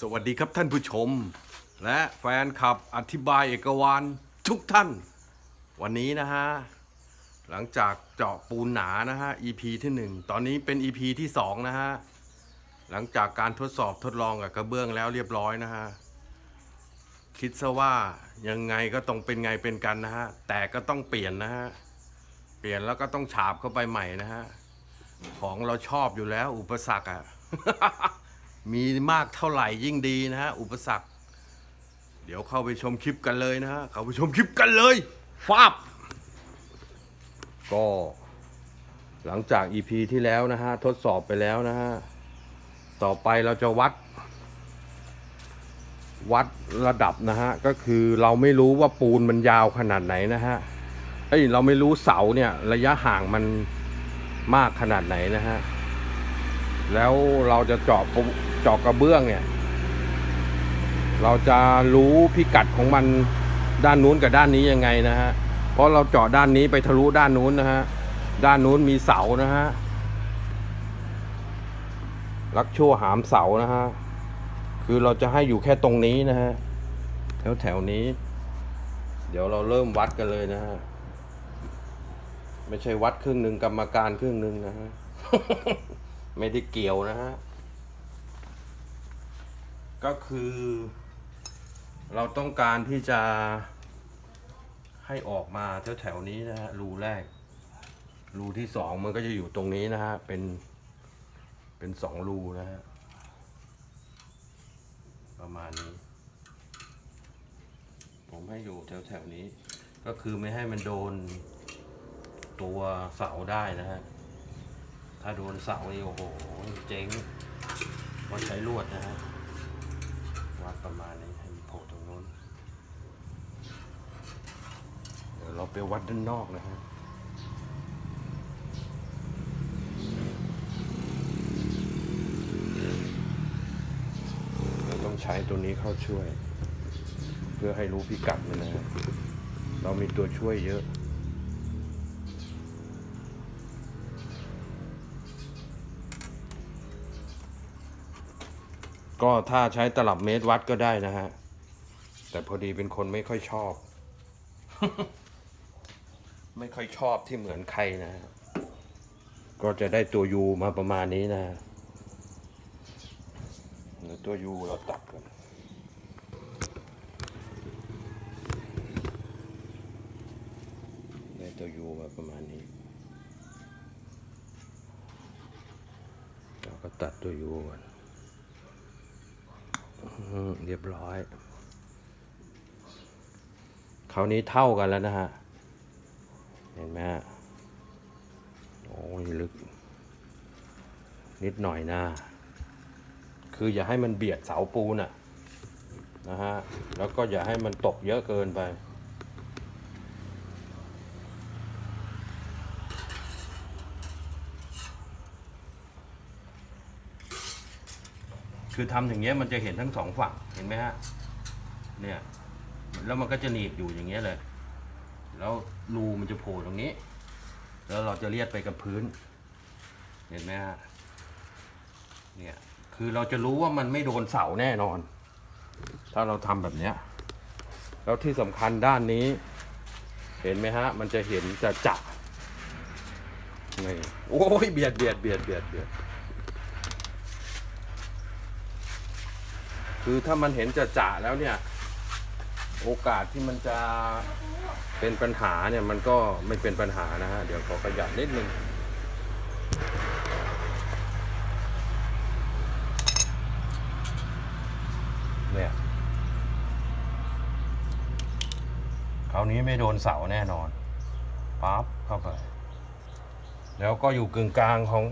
สวัสดีครับท่านผู้ชม และแฟนคลับอธิบายเอกวานทุกท่าน วันนี้นะฮะ หลังจากเจาะปูนหนานะฮะ EP ที่ 1 ตอนนี้เป็น EP ที่ 2 นะฮะ หลังจากการทดสอบทดลองกับกระเบื้องแล้วเรียบร้อยนะฮะ คิดซะว่ายังไงก็ต้องเป็นไงเป็นกันนะฮะ แต่ก็ต้องเปลี่ยนนะฮะ เปลี่ยนแล้วก็ต้องฉาบเข้าไปใหม่นะฮะ ของเราชอบอยู่แล้วอุปสรรคอะ มีมากเท่าไหร่ยิ่งดีนะฮะ อุปสรรค เดี๋ยวเข้าไปชมคลิปกันเลยนะฮะ เข้าไปชมคลิปกันเลยฟาบก็หลังจาก EP ที่แล้วนะฮะ ทดสอบไปแล้วนะฮะ ต่อไปเราจะวัด วัดระดับนะฮะ ก็คือเราไม่รู้ว่าปูนมันยาวขนาดไหนนะฮะเอ้ยเราไม่รู้เสาเนี่ย ระยะห่างมันมากขนาดไหนนะฮะ แล้วเราจะเจาะเจาะกระเบื้องเนี่ย เราจะรู้พิกัดของมันด้านนู้นกับด้านนี้ยังไงนะฮะ เพราะเราเจาะด้านนี้ไปทะลุด้านนู้นนะฮะ ด้านนู้นมีเสานะฮะ ลักชั่วหามเสานะฮะ คือเราจะให้อยู่แค่ตรงนี้นะฮะ แถวแถวนี้ เดี๋ยวเราเริ่มวัดกันเลยนะฮะ ไม่ใช่วัดครึ่งหนึ่งกรรมการครึ่งหนึ่งนะฮะ ไม่ได้เกี่ยวนะฮะ ก็คือ เราต้องการที่จะให้ออกมาแถวแถวๆนี้นะฮะ รูแรก รูที่สองมันก็จะอยู่ตรงนี้นะฮะ เป็น เป็นสองรูนะฮะ ประมาณนี้ ผมให้อยู่แถวแถวๆนี้ ก็คือไม่ให้มันโดนตัวเสาได้นะฮะ ถ้าโดนเสานี่โอ้โห เจ๊งเพราะใช้ลวดนะฮะ วัดประมาณนี้ให้มันโผล่ตรงนู้น เดี๋ยวเราไปวัดด้านนอกนะฮะเราต้องใช้ตัวนี้เข้าช่วย เพื่อให้รู้พิกัดมันนะฮะเรามีตัวช่วยเยอะ ก็ถ้าใช้ตลับเมตรวัดก็ได้นะฮะ แต่พอดีเป็นคนไม่ค่อยชอบ ไม่ค่อยชอบที่เหมือนใครนะฮะก็จะได้ตัวยูมาประมาณนี้นะตัวยูเราตัดก่อนได้ตัวยูมาประมาณนี้ เราก็ตัดตัวยูก่อน เรียบร้อย คราวนี้เท่ากันแล้วนะฮะ เห็นไหมฮะโอ้ยลึก นิดหน่อยนะ คืออย่าให้มันเบียดเสาปูนอะนะฮะ แล้วก็อย่าให้มันตกเยอะเกินไป คือทำอย่างเงี้ยมันจะเห็นทั้งสองฝั่งเห็นไหมฮะเนี่ยแล้วมันก็จะหนีบอยู่อย่างเงี้ยเลย แล้วรูมันจะโผล่ตรงนี้ แล้วเราจะเลียดไปกับพื้น เห็นไหมฮะเนี่ยคือเราจะรู้ว่ามันไม่โดนเสาแน่นอน ถ้าเราทำแบบเนี้ยแล้วที่สำคัญด้านนี้ เห็นไหมฮะ มันจะเห็นจะจับนี่โอ้ยเบียดเบียดเบียดเบียดเบียด คือถ้ามันเห็นจะจะแล้วเนี่ย โอกาสที่มันจะเป็นปัญหาเนี่ยมันก็ไม่เป็นปัญหานะฮะ เดี๋ยวขอขยับนิดนึงเนี่ยคราวนี้ไม่โดนเสาแน่นอนปั๊บเข้าไป แล้วก็อยู่กึ่งกลางของ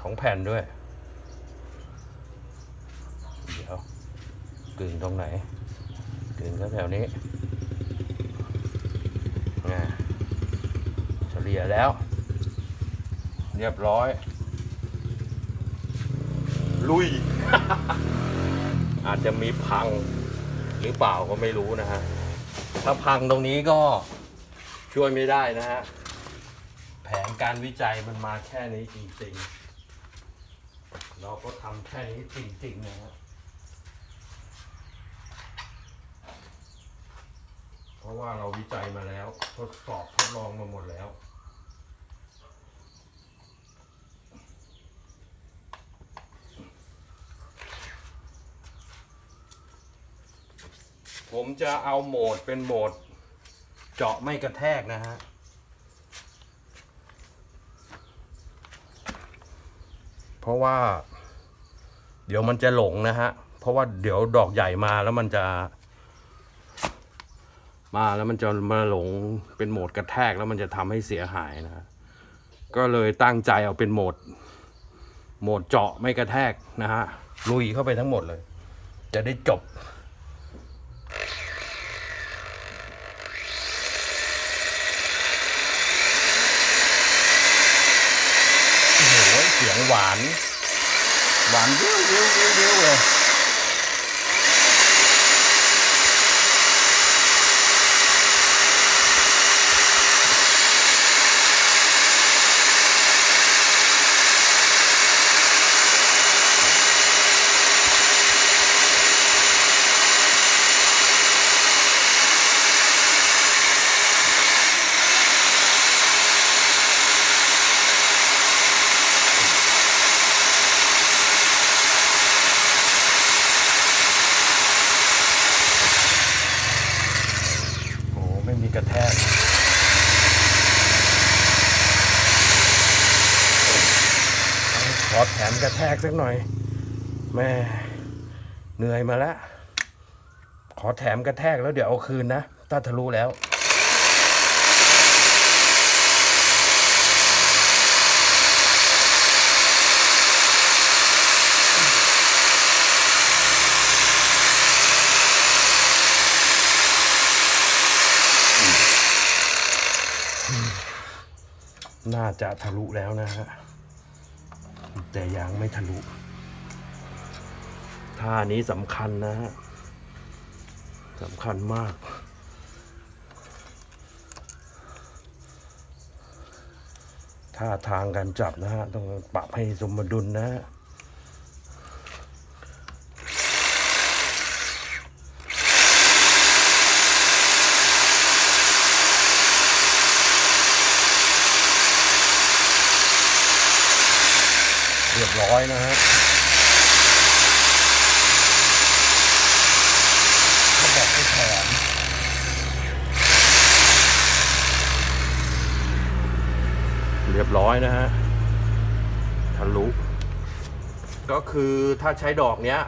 ของแผ่นด้วย เดี๋ยว กึ่งตรงไหนกึ่งแถวๆนี้อ่าเฉลี่ยแล้ว เรียบร้อย ลุย อาจจะมีพังหรือเปล่าก็ไม่รู้นะฮะ ถ้าพังตรงนี้ก็ช่วยไม่ได้นะฮะ แผนการวิจัยมันมาแค่นี้จริงๆ เราก็ทำแค่นี้จริงๆนะฮะ ราะว่าเราวิจัยมาแล้ว ทดสอบทดลองมาหมดแล้ว ผมจะเอาโหมดเป็นโหมด เจาะไม่กระแทกนะฮะเพราะว่า เดี๋ยวมันจะหลงนะฮะ เพราะว่าเดี๋ยวดอกใหญ่มาแล้วมันจะ มาแล้วมันจะมาหลงเป็นโหมดกระแทกแล้วมันจะทำให้เสียหายนะก็เลยตั้งใจเอาเป็นโหมด โหมดเจาะไม่กระแทกนะฮะลุยเข้าไปทั้งหมดเลย จะได้จบโอ้โหเสียงหวาน หวานเยิ้วเยิ้วเยิ้วเยิ้วเลย โอ้ไม่มีกระแทก ขอแถมกระแทกสักหน่อย แม่เหนื่อยมาแล้ว ขอแถมกระแทกแล้วเดี๋ยวเอาคืนนะ ถ้าทะลุแล้วน่าจะทะลุแล้วนะฮะ แต่ยังไม่ทะลุท่านี้สำคัญนะฮะสำคัญมาก ท่าทางการจับนะฮะ ต้องปรับให้สมดุลนะฮะ เรียบร้ อยนะฮะเขาบอกให้แถมเรียบร้อยนะฮะทะลุก็คือถ้าใช้ดอกเนี้ย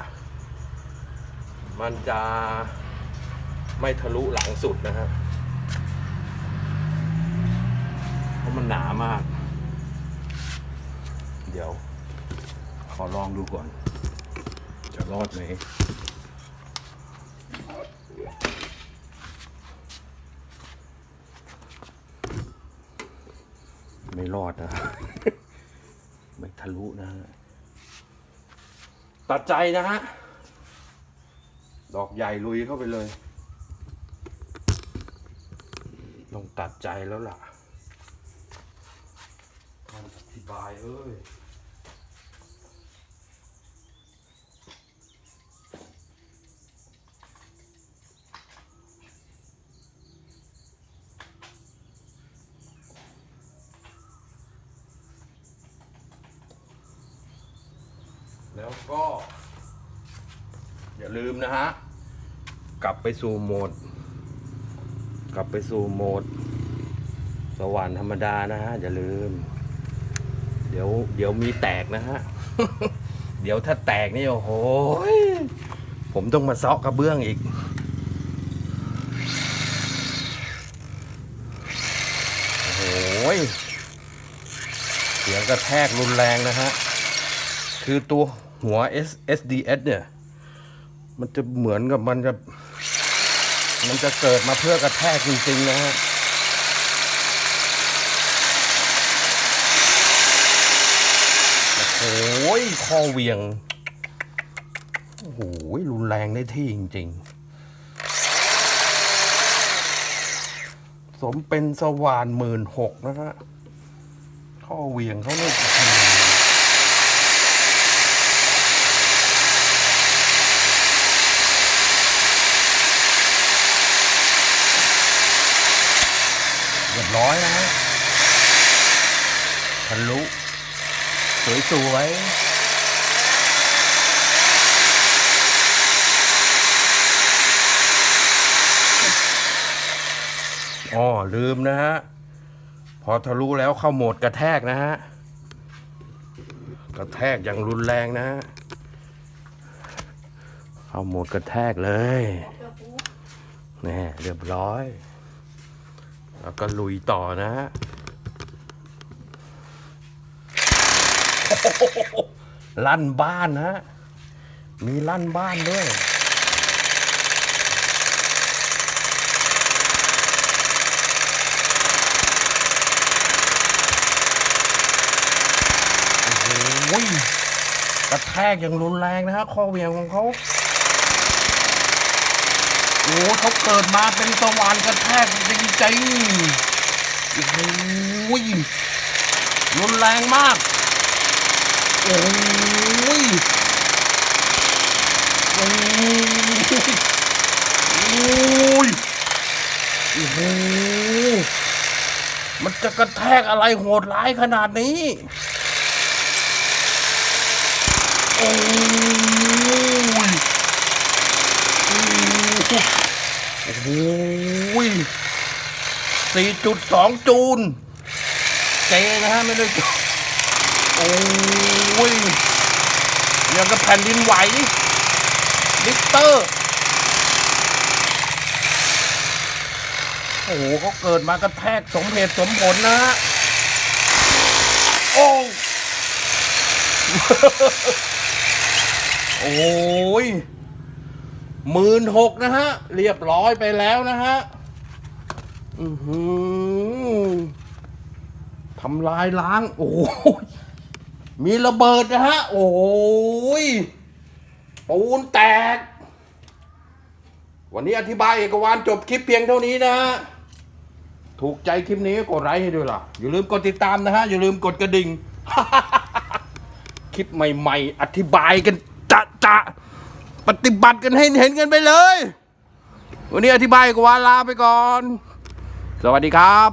มันจะไม่ทะลุหลังสุดนะฮะเพราะมันหนามาก เดี๋ยว อลองดูก่อน จะรอดไหมไม่รอดนะ ไม่ทะลุนะฮะตัดใจนะฮะ ดอกใหญ่ลุยเข้าไปเลย ต้องตัดใจแล้วล่ะการอธิบายเอ้ย แล้วก็ อย่าลืมนะฮะ กลับไปสู่โหมด กลับไปสู่โหมด สว่านธรรมดานะฮะ อย่าลืม เดี๋ยว เดี๋ยวมีแตกนะฮะ เดี๋ยวถ้าแตกนี่โอ้โหผมต้องมาเซาะกระเบื้องอีก โอ้โหยเสียงกระแทกรุนแรงนะฮะ คือตัว หัว S SDS เนี่ย มันจะเหมือนกับมันจะ มันจะเกิดมาเพื่อกระแทกจริงๆนะฮะโอ้โหคอเวียง โอ้โหรุนแรงได้ที่จริง ๆ สมเป็นสว่านหมื่นหกนะฮะข้อเวียงเขาเนี่ย อบร้อยแล้วทะลุสวยสวยอ๋อลืมนะฮะ พอทะลุแล้วเข้าโหมดกระแทกนะฮะ กระแทกอย่างรุนแรงนะฮะ เข้าโหมดกระแทกเลยนี่เรียบร้อย แล้วก็ลุยต่อนะฮะลั่นบ้านนะมีลั่นบ้านด้วยโอ้โหกระแทกอย่างรุนแรงนะฮะ ข้อเวียงของเขา โอ้หเขาเกิดมาเป็นสวรรค์กระแทกจริงๆโอ้โหรุนแรงมาก โอ้ยโอ้ยโอ้ยโอ้โหมันจะกระแทกอะไรโหดร้ายขนาดนี้ โอ้ยโอ้โหสี่จุดสองจูน เจนะฮะไม่ได้จูนโอ้ยยังกับแผ่นดินไหวลิกเตอร์ โอ้โหเขาเกิดมากระแทกสมเหตุสมผลนะฮะโอ้โอ้ย หมื่นหกนะฮะ เรียบร้อยไปแล้วนะฮะอือหือทำลายล้าง โอ้ยมีระเบิดนะฮะ โอ้ยปูนแตก วันนี้อธิบายเอกวานจบคลิปเพียงเท่านี้นะฮะ ถูกใจคลิปนี้ก็กดไลค์ให้ด้วยล่ะ อย่าลืมกดติดตามนะฮะ อย่าลืมกดกระดิ่ง คลิปใหม่ ๆ อธิบายกันจะจะ ปฏิบัติกันให้เห็นกันไปเลย วันนี้อธิบายกวาลาไปก่อน สวัสดีครับ